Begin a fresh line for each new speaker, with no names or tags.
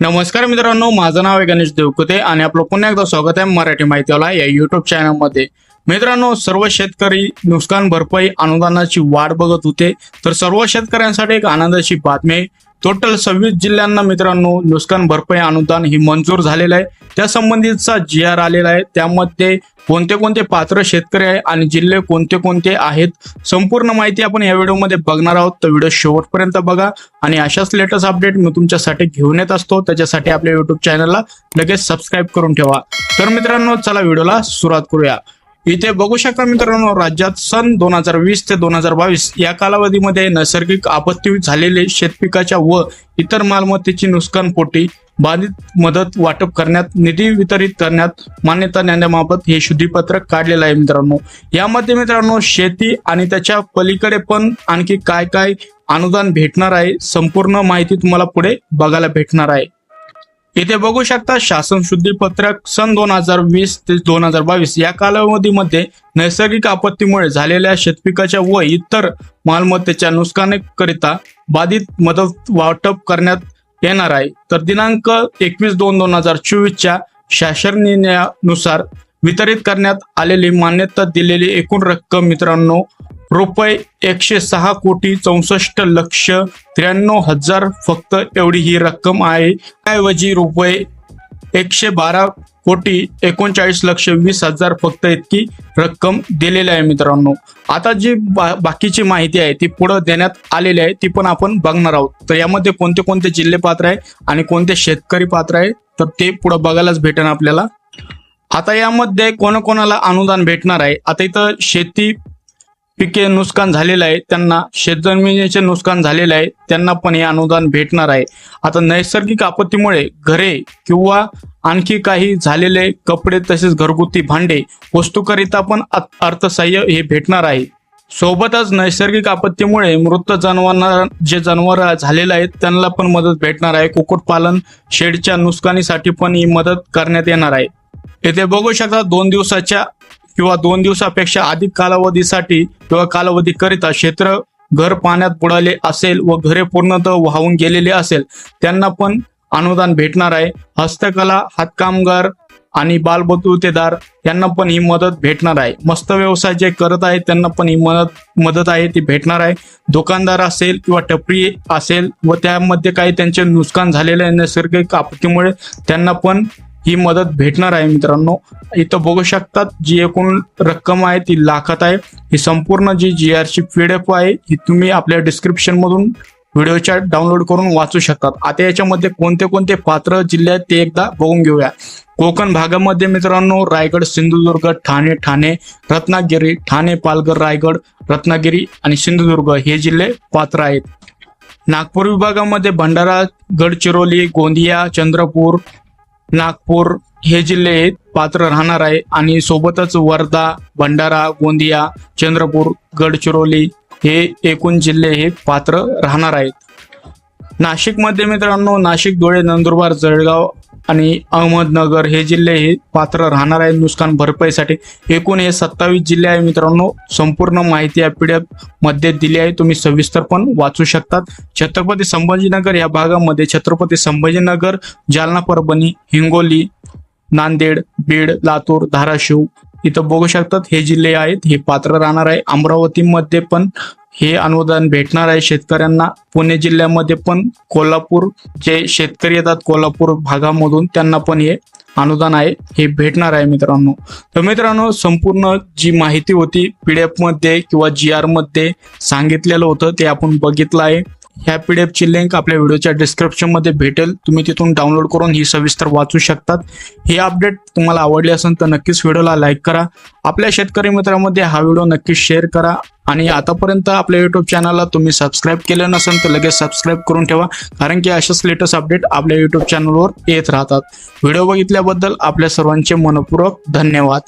नमस्कार मित्रांनो माझं नाव आहे गणेश देवकुते आणि आपलं पुन्हा एकदा स्वागत आहे मराठी माहितीवाला या युट्यूब चॅनलमध्ये मित्रांनो सर्व शेतकरी नुकसान भरपाई अनुदानाची वाट बघत होते तर सर्व शेतकऱ्यांसाठी एक आनंदाची बातमी आहे. टोटल सव्वीस जिल्ह्यांना मित्रांनो नुकसान भरपाई अनुदान ही मंजूर झालेलं आहे. त्या संबंधीचा जी आर आलेला आहे. त्यामध्ये कोणते कोणते पात्र शेतकरी आहे आणि जिल्हे कोणते कोणते आहेत संपूर्ण माहिती आपण या व्हिडिओमध्ये बघणार आहोत. तर व्हिडिओ शेवटपर्यंत बघा आणि अशाच लेटेस्ट अपडेट मी तुमच्यासाठी घेऊन येत असतो. त्याच्यासाठी आपल्या युट्यूब चॅनलला लगेच सबस्क्राईब करून ठेवा. तर मित्रांनो चला व्हिडिओला सुरुवात करूया. इथे बघू शकता मित्रांनो राज्यात सन दोन हजार वीस ते दोन हजार बावीस या कालावधीमध्ये नैसर्गिक आपत्ती झालेले शेतपिकाच्या व इतर मालमत्तेची नुकसान पोटी बाधित मदत वाटप करण्यात निधी वितरित करण्यात मान्यता देण्याबाबत हे शुद्धीपत्रक काढलेलं आहे मित्रांनो. यामध्ये मित्रांनो शेती आणि त्याच्या पलीकडे पण आणखी काय काय अनुदान भेटणार आहे संपूर्ण माहिती तुम्हाला पुढे बघायला भेटणार आहे. इथे बघू शकता शासन शुद्धीपत्रक सन दोन हजार वीस ते दोन हजार बावीस या कालावधीमध्ये नैसर्गिक आपत्तीमुळे झालेल्या शेतपिकाच्या व इतर मालमत्तेच्या नुकसानीकरिता बाधित मदत वाटप करण्यात येणार आहे. तर दिनांक एकवीस दोन दोन हजार चोवीसच्या शासन निर्णयानुसार वितरित करण्यात आलेली मान्यता दिलेली एकूण रक्कम मित्रांनो रुपये एकशे सहा कोटी चौसष्ट लक्ष त्र्याण्णव हजार फक्त एवढी ही रक्कम आहे. त्याऐवजी रुपये एकशे बारा कोटी एकोणचाळीस लक्ष वीस हजार फक्त इतकी रक्कम दिलेली आहे मित्रांनो. आता जी बा बाकीची माहिती आहे ती पुढं देण्यात आलेली आहे ती पण आपण बघणार आहोत. तर यामध्ये कोणते कोणते जिल्हे पात्र आहे आणि कोणते शेतकरी पात्र आहे तर ते पुढं बघायलाच भेटेल आपल्याला. आता यामध्ये कोणाकोणाला अनुदान भेटणार आहे? आता इथं शेती पिके नुकसान झालेलं आहे त्यांना शेतजमिनीचे नुकसान झालेलं आहे त्यांना पण हे अनुदान भेटणार आहे. आता नैसर्गिक आपत्तीमुळे घरे किंवा आणखी काही झालेले कपडे तसेच घरगुती भांडे वस्तूकरिता पण अ- अर्थसहाय्य हे भेटणार आहे. सोबतच नैसर्गिक आपत्तीमुळे मृत जनावरांना जे जनावर झालेले आहेत त्यांना पण मदत भेटणार आहे. कुक्कुटपालन शेडच्या नुकसानीसाठी पण ही मदत करण्यात येणार आहे. येथे बघू शकता दोन दिवसाच्या किंवा दोन दिवसापेक्षा अधिक कालावधीसाठी किंवा कालावधीकरिता क्षेत्र घर पाण्यात बुडाले असेल व घरे पूर्णतः वाहून गेलेले असेल त्यांना पण अनुदान भेटणार आहे. हस्तकला हातकामगार आणि बालबतुतेदार यांना पण ही मदत भेटणार आहे. मस्त व्यवसाय जे करत आहेत त्यांना पण ही मदत मदत आहे ती भेटणार आहे. दुकानदार असेल किंवा टपरी असेल व त्यामध्ये काही त्यांचे नुकसान झालेले आहे नैसर्गिक आपत्तीमुळे त्यांना पण ही मदत भेटणार आहे मित्रांनो. इथं बघू शकतात जी एकूण रक्कम आहे ती लाखात आहे. ही संपूर्ण जी जी आरची पीडीएफ आहे ही तुम्ही आपल्या डिस्क्रिप्शनमधून व्हिडिओच्या डाउनलोड करून वाचू शकतात. आता याच्यामध्ये कोणते कोणते पात्र जिल्हे आहेत ते एकदा बघून घेऊया. कोकण भागामध्ये मित्रांनो रायगड सिंधुदुर्ग ठाणे ठाणे रत्नागिरी ठाणे पालघर रायगड रत्नागिरी आणि सिंधुदुर्ग हे जिल्हे पात्र आहेत. नागपूर विभागामध्ये भंडारा गडचिरोली गोंदिया चंद्रपूर नागपूर हे जिल्हे पात्र राहणार आहे. आणि सोबतच वर्धा भंडारा गोंदिया चंद्रपूर गडचिरोली हे एकूण जिल्हे हे पात्र राहणार आहेत. नाशिकमध्ये मित्रांनो नाशिक धुळे नंदुरबार जळगाव आणि अहमदनगर हे जिल्हे हे पात्र राहणार आहेत नुकसान भरपाईसाठी. एकूण हे सत्तावीस जिल्हे आहे मित्रांनो. संपूर्ण माहिती या पीडीएफमध्ये दिली आहे. तुम्ही सविस्तर पण वाचू शकतात. छत्रपती संभाजीनगर या भागामध्ये छत्रपती संभाजीनगर जालना परभणी हिंगोली नांदेड बीड लातूर धाराशिव इथं बघू शकतात हे जिल्हे आहेत हे पात्र राहणार आहे. अमरावतीमध्ये पण हे अनुदान भेटणार आहे शेतकऱ्यांना. पुणे जिल्ह्यामध्ये पण कोल्हापूर जे शेतकरी येतात कोल्हापूर भागामधून त्यांना पण हे अनुदान आहे हे भेटणार आहे मित्रांनो. तर मित्रांनो संपूर्ण जी माहिती होती पी डी मध्ये किंवा जी आरमध्ये सांगितलेलं होतं ते आपण बघितलं आहे. ह्या पी डी एफची लिंक आपल्या व्हिडिओच्या डिस्क्रिप्शनमध्ये भेटेल. तुम्ही तिथून डाउनलोड करून ही सविस्तर वाचू शकतात. हे अपडेट तुम्हाला आवडले असेल तर नक्कीच व्हिडिओला लाईक करा. आपल्या शेतकरी मित्रांमध्ये हा व्हिडिओ नक्कीच शेअर करा. आणि आतापर्यंत आपल्या युट्यूब चॅनलला तुम्ही सबस्क्राईब केलं नसेल तर लगेच सबस्क्राईब करून ठेवा. कारण की अशाच लेटेस्ट अपडेट आपल्या युट्यूब चॅनलवर येत राहतात. व्हिडिओ बघितल्याबद्दल आपल्या सर्वांचे मनपूर्वक धन्यवाद.